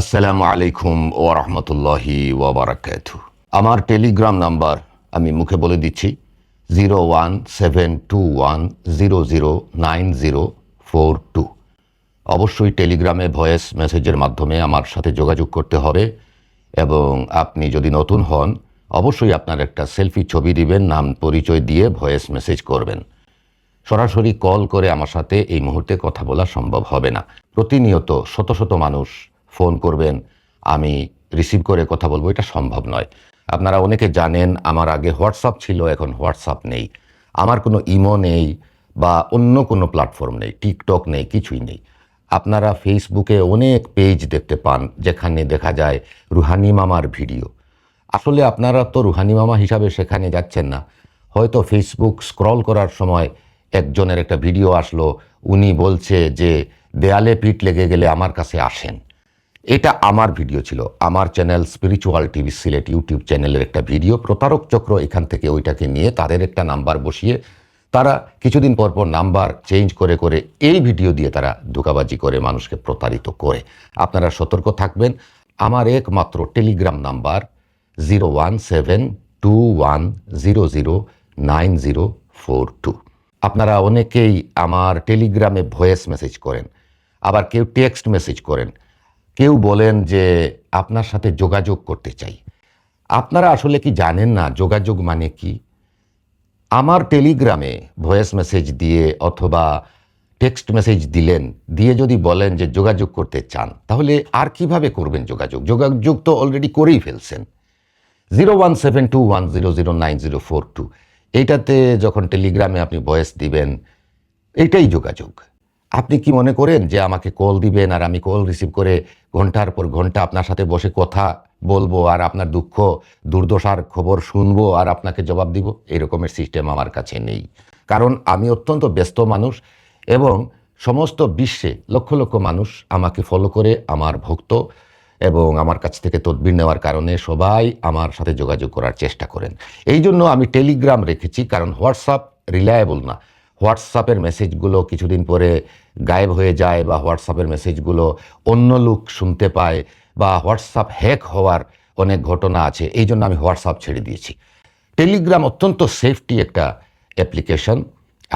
আসসালামু আলাইকুম ও রহমতুল্লাহি আমার টেলিগ্রাম নাম্বার আমি মুখে বলে দিচ্ছি, zero one seven two one zero zero nine zero four two. অবশ্যই টেলিগ্রামে ভয়েস মেসেজের মাধ্যমে আমার সাথে যোগাযোগ করতে হবে এবং আপনি যদি নতুন হন, অবশ্যই আপনার একটা সেলফি ছবি দিবেন, নাম পরিচয় দিয়ে ভয়েস মেসেজ করবেন। সরাসরি কল করে আমার সাথে এই মুহূর্তে কথা বলা সম্ভব হবে না। প্রতিনিয়ত শত শত মানুষ ফোন করবেন, আমি রিসিভ করে কথা বলব, এটা সম্ভব নয়। আপনারা অনেকে জানেন, আমার আগে হোয়াটসঅ্যাপ ছিল, এখন হোয়াটসঅ্যাপ নেই। আমার কোনো ইমো নেই বা অন্য কোনো প্ল্যাটফর্ম নেই, টিকটক নেই, কিছুই নেই। আপনারা ফেসবুকে অনেক পেজ দেখতে পান, যেখানে দেখা যায় রুহানি মামার ভিডিও। আসলে আপনারা তো রুহানি মামা হিসাবে সেখানে যাচ্ছেন না। হয়তো ফেসবুক স্ক্রল করার সময় একজনের একটা ভিডিও আসলো, উনি বলছে যে, দেয়ালে পিঠ লেগে গেলে আমার কাছে আসেন। এটা আমার ভিডিও ছিল। আমার channel spiritual TV Sylhet YouTube চ্যানেলের একটা ভিডিও প্রতারক চক্র এখান থেকে ওইটাকে নিয়ে তাদের একটা নাম্বার বসিয়ে তারা কিছুদিন পর পর নাম্বার চেঞ্জ করে করে এই ভিডিও দিয়ে তারা ধোকাবাজি করে, মানুষকে প্রতারিত করে। আপনারা সতর্ক থাকবেন। আমার একমাত্র Telegram number zero one seven two one zero zero nine zero four two আপনারা অনেকেই আমার টেলিগ্রামে ভয়েস মেসেজ করেন, আবার কেউ টেক্সট মেসেজ করেন। কেউ বলেন যে আপনার সাথে যোগাযোগ করতে চাই। আপনারা আসলে কি জানেন না যোগাযোগ মানে কি? আমার টেলিগ্রামে ভয়েস মেসেজ দিয়ে অথবা টেক্সট মেসেজ দিলেন, দিয়ে যদি বলেন যে যোগাযোগ করতে চান, তাহলে আর কীভাবে করবেন যোগাযোগ? যোগাযোগ তো অলরেডি করেই ফেলছেন। Zero one seven two one zero zero nine zero four two. এইটাতে যখন টেলিগ্রামে আপনি ভয়েস দিবেন, এইটাই যোগাযোগ। আপনি কি মনে করেন যে আমাকে কল দিবেন আর আমি কল রিসিভ করে ঘণ্টার পর ঘণ্টা আপনার সাথে বসে কথা বলব আর আপনার দুঃখ, দুর্দশার খবর শুনব আর আপনাকে জবাব দিব? এরকমের সিস্টেম আমার কাছে নেই। কারণ আমি অত্যন্ত ব্যস্ত মানুষ এবং সমস্ত বিশ্বে লক্ষ লক্ষ মানুষ আমাকে ফলো করে, আমার ভক্ত এবং আমার কাছ থেকে তদবির নেওয়ার কারণে সবাই আমার সাথে যোগাযোগ করার চেষ্টা করেন। এই জন্য আমি টেলিগ্রাম রেখেছি, কারণ হোয়াটসঅ্যাপ রিলায়েবল না। হোয়াটসঅ্যাপের মেসেজগুলো কিছুদিন পরে গায়েব হয়ে যায় বা হোয়াটসঅ্যাপের মেসেজগুলো অন্য লোক শুনতে পায় বা হোয়াটসঅ্যাপ হ্যাক হওয়ার অনেক ঘটনা আছে, এই জন্য আমি হোয়াটসঅ্যাপ ছেড়ে দিয়েছি। টেলিগ্রাম অত্যন্ত সেফটি একটা অ্যাপ্লিকেশন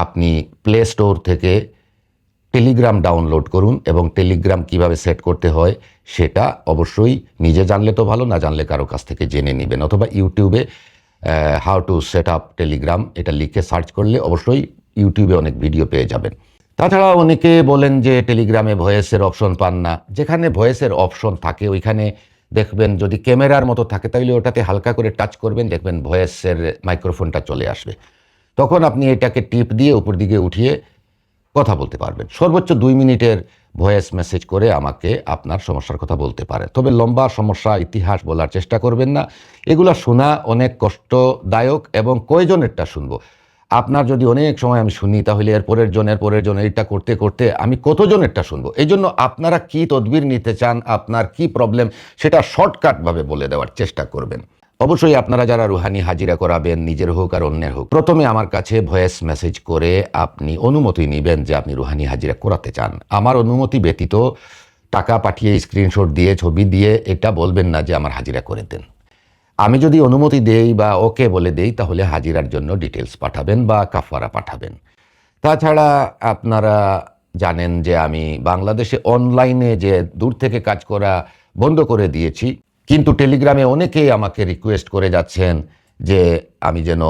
আপনি প্লে স্টোর থেকে টেলিগ্রাম ডাউনলোড করুন এবং টেলিগ্রাম কীভাবে সেট করতে হয় সেটা অবশ্যই নিজে জানলে তো ভালো, না জানলে কারও কাছ থেকে জেনে নেবেন। অথবা ইউটিউবে how to set up Telegram এটা লিখে সার্চ করলে অবশ্যই ইউটিউবে অনেক ভিডিও পেয়ে যাবেন। তাছাড়া অনেকে বলেন যে টেলিগ্রামে ভয়েসের অপশন পান না। যেখানে ভয়েসের অপশন থাকে, ওইখানে দেখবেন যদি ক্যামেরার মতো থাকে তাহলে ওটাতে হালকা করে টাচ করবেন, দেখবেন ভয়েসের মাইক্রোফোনটা চলে আসবে। তখন আপনি এটাকে টিপ দিয়ে উপর দিকে উঠিয়ে কথা বলতে পারবেন। সর্বোচ্চ দুই মিনিটের ভয়েস মেসেজ করে আমাকে আপনার সমস্যার কথা বলতে পারে। তবে লম্বা সমস্যা, ইতিহাস বলার চেষ্টা করবেন না। এগুলো শোনা অনেক কষ্টদায়ক এবং কয়জনেরটা শুনব? আপনার যদি অনেক সময় আমি শুনি, তাহলে এর পরের জনের পরের জন, এইটা করতে করতে আমি কতজনেরটা শুনব? এই জন্য আপনারা কি তদবির নিতে চান, আপনার কি প্রবলেম সেটা শর্টকাটভাবে বলে দেওয়ার চেষ্টা করবেন। অবশ্যই আপনারা যারা রুহানি হাজিরা করাবেন, নিজের হোক আর অন্যের হোক, প্রথমে আমার কাছে ভয়েস মেসেজ করে আপনি অনুমতি নেবেন যে আপনি রুহানি হাজিরা করাতে চান। আমার অনুমতি ব্যতীত টাকা পাঠিয়ে স্ক্রিনশট দিয়ে, ছবি দিয়ে এটা বলবেন না যে আমার হাজিরা করে দেন। আমি যদি অনুমতি দেই বা ওকে বলে দেই, তাহলে হাজিরার জন্য ডিটেলস পাঠাবেন বা কাফারা পাঠাবেন। তাছাড়া আপনারা জানেন যে আমি বাংলাদেশে অনলাইনে যে দূর থেকে কাজ করা বন্ধ করে দিয়েছি, কিন্তু টেলিগ্রামে অনেকেই আমাকে রিকোয়েস্ট করে যাচ্ছেন যে আমি যেন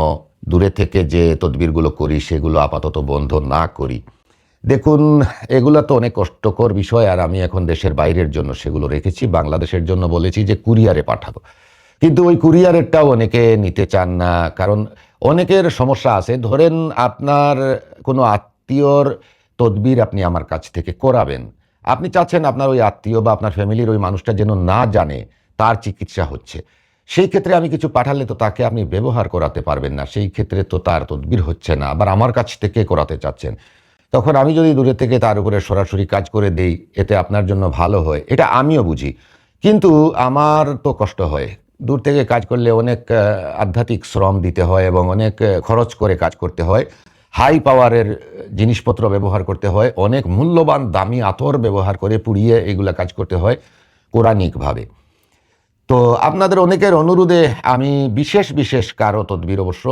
দূরে থেকে যে তদবিরগুলো করি, সেগুলো আপাতত বন্ধ না করি। দেখুন, এগুলো তো অনেক কষ্টকর বিষয়, আর আমি এখন দেশের বাইরের জন্য সেগুলো রেখেছি, বাংলাদেশের জন্য বলেছি যে কুরিয়ারে পাঠাবো। কিন্তু ওই কুরিয়ারেরটাও অনেকে নিতে চান না। কারণ অনেকের সমস্যা আছে। ধরেন আপনার কোনো আত্মীয়র তদবির আপনি আমার কাছ থেকে করাবেন। আপনি চাচ্ছেন আপনার ওই আত্মীয় বা আপনার ফ্যামিলির ওই মানুষটা যেন না জানে তার চিকিৎসা হচ্ছে। সেই ক্ষেত্রে আমি কিছু পাঠালে তো তাকে আপনি ব্যবহার করাতে পারবেন না। সেই ক্ষেত্রে তো তার তদবির হচ্ছে না। আবার আমার কাছ থেকে করাতে চাচ্ছেন। তখন আমি যদি দূরে থেকে তার উপরে সরাসরি কাজ করে দেই, এতে আপনার জন্য ভালো হয়। এটা আমিও বুঝি। কিন্তু আমার তো কষ্ট হয়। দূর থেকে কাজ করলে অনেক আধ্যাত্মিক শ্রম দিতে হয় এবং অনেক খরচ করে কাজ করতে হয়। হাই পাওয়ারের জিনিসপত্র ব্যবহার করতে হয়। অনেক মূল্যবান, দামি আতর ব্যবহার করে পুড়িয়ে এগুলা কাজ করতে হয় কোরআনিকভাবে। তো আপনাদের অনেকের অনুরোধে আমি বিশেষ বিশেষ কারও তদবির অবশ্য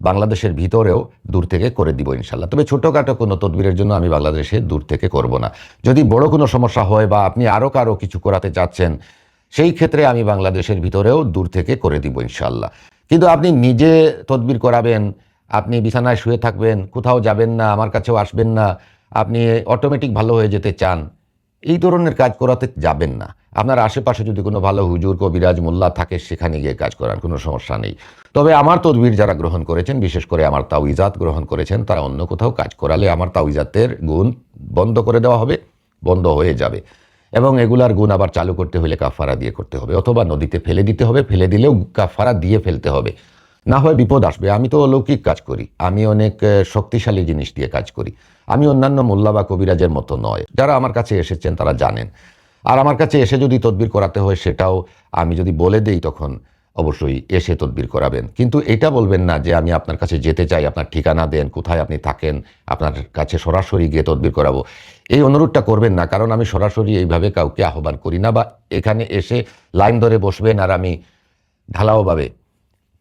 বাংলাদেশের ভিতরেও দূর থেকে করে দিব ইনশাল্লাহ। তবে ছোটোখাটো কোনো তদবিরের জন্য আমি বাংলাদেশে দূর থেকে করব না। যদি বড় কোনো সমস্যা হয় বা আপনি আরও কারও কিছু করাতে চাচ্ছেন সেই ক্ষেত্রে আমি বাংলাদেশের ভিতরেও দূর থেকে করে দিব ইনশাল্লাহ কিন্তু আপনি নিজে তদবির করাবেন, আপনি বিছানায় শুয়ে থাকবেন, কোথাও যাবেন না, আমার কাছেও আসবেন না, আপনি অটোমেটিক ভালো হয়ে যেতে চান, এই ধরনের কাজ করাতে যাবেন না। আপনার আশেপাশে যদি কোনো ভালো হুজুর, কবিরাজ, মোল্লা থাকে, সেখানে গিয়ে কাজ করান কোনো সমস্যা নেই। তবে আমার তদবির যারা গ্রহণ করেছেন, বিশেষ করে আমার তাওইজাত গ্রহণ করেছেন, তারা অন্য কোথাও কাজ করালে আমার তাওইজাতের গুণ বন্ধ করে দেওয়া হবে, বন্ধ হয়ে যাবে। এবং এগুলার গুণ আবার চালু করতে হলে কাফারা দিয়ে করতে হবে। অথবা নদীতে ফেলে দিতে হবে, ফেলে দিলেও কাফারা দিয়ে ফেলতে হবে। না হয় বিপদ আসবে। আমি তো অলৌকিক কাজ করি। আমি অনেক শক্তিশালী জিনিস দিয়ে কাজ করি। আমি অন্যান্য মোল্লা বা কবিরাজের মতো নয়। যারা আমার কাছে এসেছেন তারা জানেন। আর আমার কাছে এসে যদি তদবির করাতে হয় সেটাও আমি যদি বলে দেই তখন অবশ্যই এসে তদবির করাবেন। কিন্তু এটা বলবেন না যে আমি আপনার কাছে যেতে চাই, আপনার ঠিকানা দেন, কোথায় আপনি থাকেন, আপনার কাছে সরাসরি গিয়ে তদবির করাবো। এই অনুরোধটা করবেন না, কারণ আমি সরাসরি এইভাবে কাউকে আহ্বান করি না বা এখানে এসে লাইন ধরে বসবেন আর আমি ঢালাওভাবে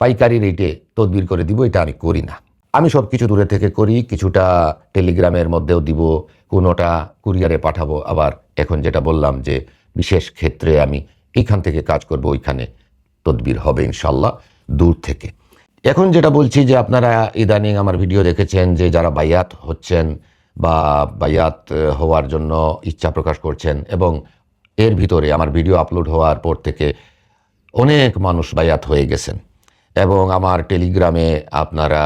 পাইকারি রেটে তদবির করে দিব, এটা আমি করি না। আমি সব কিছু দূরে থেকে করি, কিছুটা টেলিগ্রামের মধ্যেও দিব, কোনোটা কুরিয়ারে পাঠাবো। আবার এখন যেটা বললাম যে বিশেষ ক্ষেত্রে আমি এইখান থেকে কাজ করব, ওইখানে তদবির হবে ইনশাল্লাহ দূর থেকে। এখন যেটা বলছি যে আপনারা ইদানিং আমার ভিডিও দেখেছেন যে যারা বাইয়াত হচ্ছেন বা বাইয়াত আহ, হওয়ার জন্য ইচ্ছা প্রকাশ করছেন এবং এর ভিতরে আমার ভিডিও আপলোড হওয়ার পর থেকে অনেক মানুষ বায়াত হয়ে গেছেন এবং আমার টেলিগ্রামে আপনারা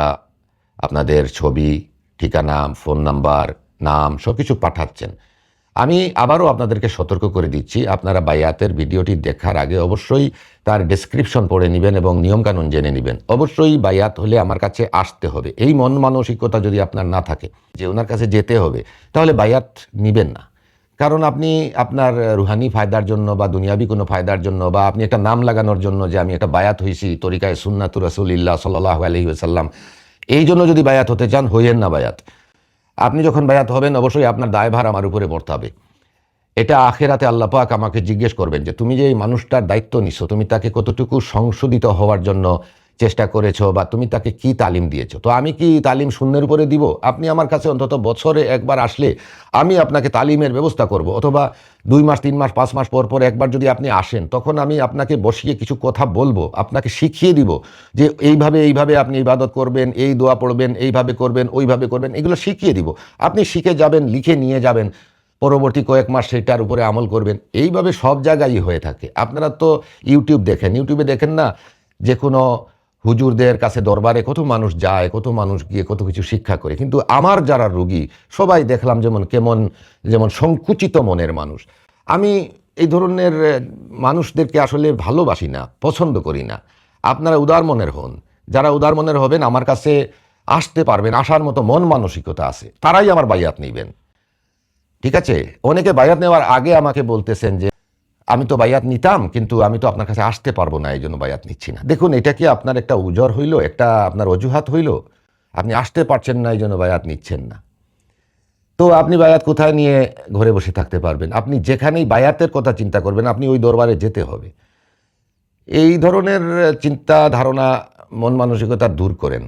আপনাদের ছবি ঠিকানা ফোন নাম্বার নাম সব কিছু পাঠাচ্ছেন। আমি আবারও আপনাদেরকে সতর্ক করে দিচ্ছি, আপনারা বায়াতের ভিডিওটি দেখার আগে অবশ্যই তার ডেসক্রিপশন পড়ে নেবেন এবং নিয়মকানুন জেনে নেবেন। অবশ্যই বায়াত হলে আমার কাছে আসতে হবে। এই মন মানসিকতা যদি আপনার না থাকে, যে ওনার কাছে যেতে হবে, তাহলে বায়াত নেবেন না। কারণ আপনি আপনার রুহানি ফায়দার জন্য বা দুনিয়াবি কোনো ফায়দার জন্য বা আপনি একটা নাম লাগানোর জন্য যে আমি একটা বায়াত হয়েছি তরিকায় সুন্নাতু রসুলিল্লাহ সাল্লাহ আলহি সাল্লাম এই জন্য যদি বায়াত হতে চান, হইয়েন না বায়াত। আপনি যখন বায়াত হবেন, অবশ্যই আপনার দায়ভার আমার উপরে হবে। এটা আখেরাতে আল্লাপাক আমাকে জিজ্ঞেস করবেন যে, তুমি যে এই মানুষটার দায়িত্ব নিছো, তুমি তাকে কতটুকু সংশোধিত হওয়ার জন্য চেষ্টা করেছ বা তুমি তাকে কি তালিম দিয়েছ? তো আমি কি তালিম শূন্যের উপরে দিব? আপনি আমার কাছে অন্তত বছরে একবার আসলে আমি আপনাকে তালিমের ব্যবস্থা করব। অথবা দুই মাস, তিন মাস, পাঁচ মাস পর পর একবার যদি আপনি আসেন, তখন আমি আপনাকে বসিয়ে কিছু কথা বলব, আপনাকে শিখিয়ে দিব যে এইভাবে এইভাবে আপনি ইবাদত করবেন, এই দোয়া পড়বেন, এইভাবে করবেন, ওইভাবে করবেন, এগুলো শিখিয়ে দিব। আপনি শিখে যাবেন, লিখে নিয়ে যাবেন, পরবর্তী কয়েক মাস সেটার উপরে আমল করবেন। এইভাবে সব জায়গায় হয়ে থাকে। আপনারা তো ইউটিউব দেখেন। ইউটিউবে দেখেন না যে কোনো হুজুরদের কাছে দরবারে কত মানুষ যায়, কত মানুষ গিয়ে কত কিছু শিক্ষা করে। কিন্তু আমার যারা রুগী, সবাই দেখলাম যেমন কেমন, যেমন সংকুচিত মনের মানুষ। আমি এই ধরনের মানুষদেরকে আসলে ভালোবাসি না, পছন্দ করি না। আপনারা উদার মনের হন। যারা উদার মনের হবেন, আমার কাছে আসতে পারবেন, আসার মতো মন মানসিকতা আছে। তারাই আমার বাইয়াত নিবেন ঠিক আছে? অনেকে বায়াত নেওয়ার আগে আমাকে বলতেছেন যে আমি তো বায়াত নিতাম, কিন্তু আমি তো আপনার কাছে আসতে পারব না এই জন্য বায়াত নিচ্ছি না। দেখুন, এটা কি আপনার একটা উজর হইল? একটা আপনার অজুহাত হইল? আপনি আসতে পারছেন না এই জন্য বায়াত নিচ্ছেন না। তো আপনি বায়াত কোথায় নিয়ে ঘরে বসে থাকতে পারবেন? আপনি যেখানেই বায়াতের কথা চিন্তা করবেন, আপনি ওই দরবারে যেতে হবে। এই ধরনের চিন্তা ধারণা মন মানসিকতা দূর করেন।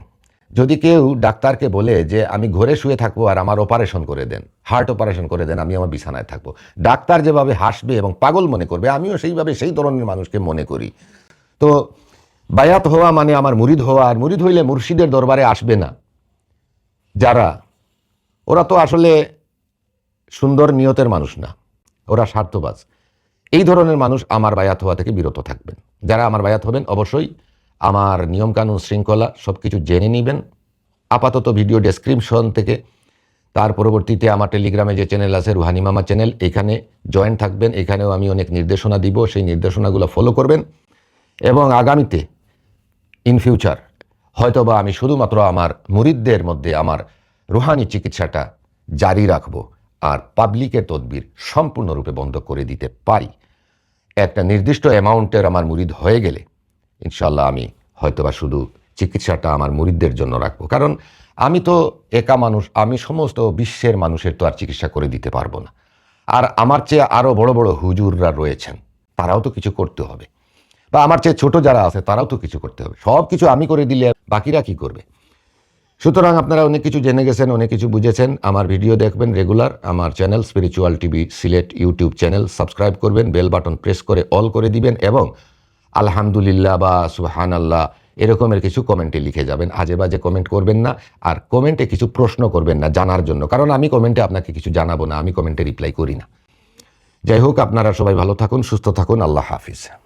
যদি কেউ ডাক্তারকে বলে যে, আমি ঘরে শুয়ে থাকব আর আমার অপারেশন করে দেন হার্ট অপারেশন করে দেন, আমি আমার বিছানায় থাকব। ডাক্তার যেভাবে হাসবে এবং পাগল মনে করবে, আমিও সেইভাবে সেই ধরনের মানুষকে মনে করি। তো বায়াত হওয়া মানে আমার মুরিদ হওয়া, আর মুরিদ হইলে মুর্শিদের দরবারে আসবে না। যারা, ওরা তো আসলে সুন্দর নিয়তের মানুষ না, ওরা স্বার্থবাজ। এই ধরনের মানুষ আমার বায়াত হওয়া থেকে বিরত থাকবেন। যারা আমার বায়াত হবেন, অবশ্যই আমার নিয়মকানুন শৃঙ্খলা সব কিছু জেনে নেবেন। আপাতত ভিডিও ডেসক্রিপশন থেকে। তার পরবর্তীতে আমার টেলিগ্রামে যে চ্যানেল আছে, রুহানি মামা চ্যানেল এখানে জয়েন থাকবেন। এখানেও আমি অনেক নির্দেশনা দিব, সেই নির্দেশনাগুলো ফলো করবেন। এবং আগামীতে ইন ফিউচার হয়তোবা আমি শুধুমাত্র আমার মুরিদদের মধ্যে আমার রুহানি চিকিৎসাটা জারি রাখব আর পাবলিকের তদবির সম্পূর্ণরূপে বন্ধ করে দিতে পারি। একটা নির্দিষ্ট অ্যামাউন্টের আমার মুরিদ হয়ে গেলে ইনশাল্লাহ আমি হয়তোবা শুধু চিকিৎসাটা আমার মুরিদদের জন্য রাখব। কারণ আমি তো একা মানুষ, আমি সমস্ত বিশ্বের মানুষের তো আর চিকিৎসা করে দিতে পারব না। আর আমার চেয়ে আরও বড় বড় হুজুররা রয়েছেন, তারাও তো কিছু করতে হবে। বা আমার চেয়ে ছোট যারা আছে, তারাও তো কিছু করতে হবে। সব কিছু আমি করে দিলে বাকিরা কি করবে? সুতরাং আপনারা অনেক কিছু জেনে গেছেন, অনেক কিছু বুঝেছেন। আমার ভিডিও দেখবেন রেগুলার। আমার channel spiritual TV Sylhet YouTube channel subscribe করবেন, বেল বাটন প্রেস করে অল করে দিবেন এবং আলহামদুলিল্লাহ বা সুহান আল্লাহ এরকমের কিছু কমেন্টে লিখে যাবেন। আজে বাজে কমেন্ট করবেন না আর কমেন্টে কিছু প্রশ্ন করবেন না জানার জন্য। কারণ আমি কমেন্টে আপনাকে কিছু জানাব না, আমি কমেন্টে রিপ্লাই করি না। যাই হোক, আপনারা সবাই ভালো থাকুন, সুস্থ থাকুন, আল্লাহ হাফিজ।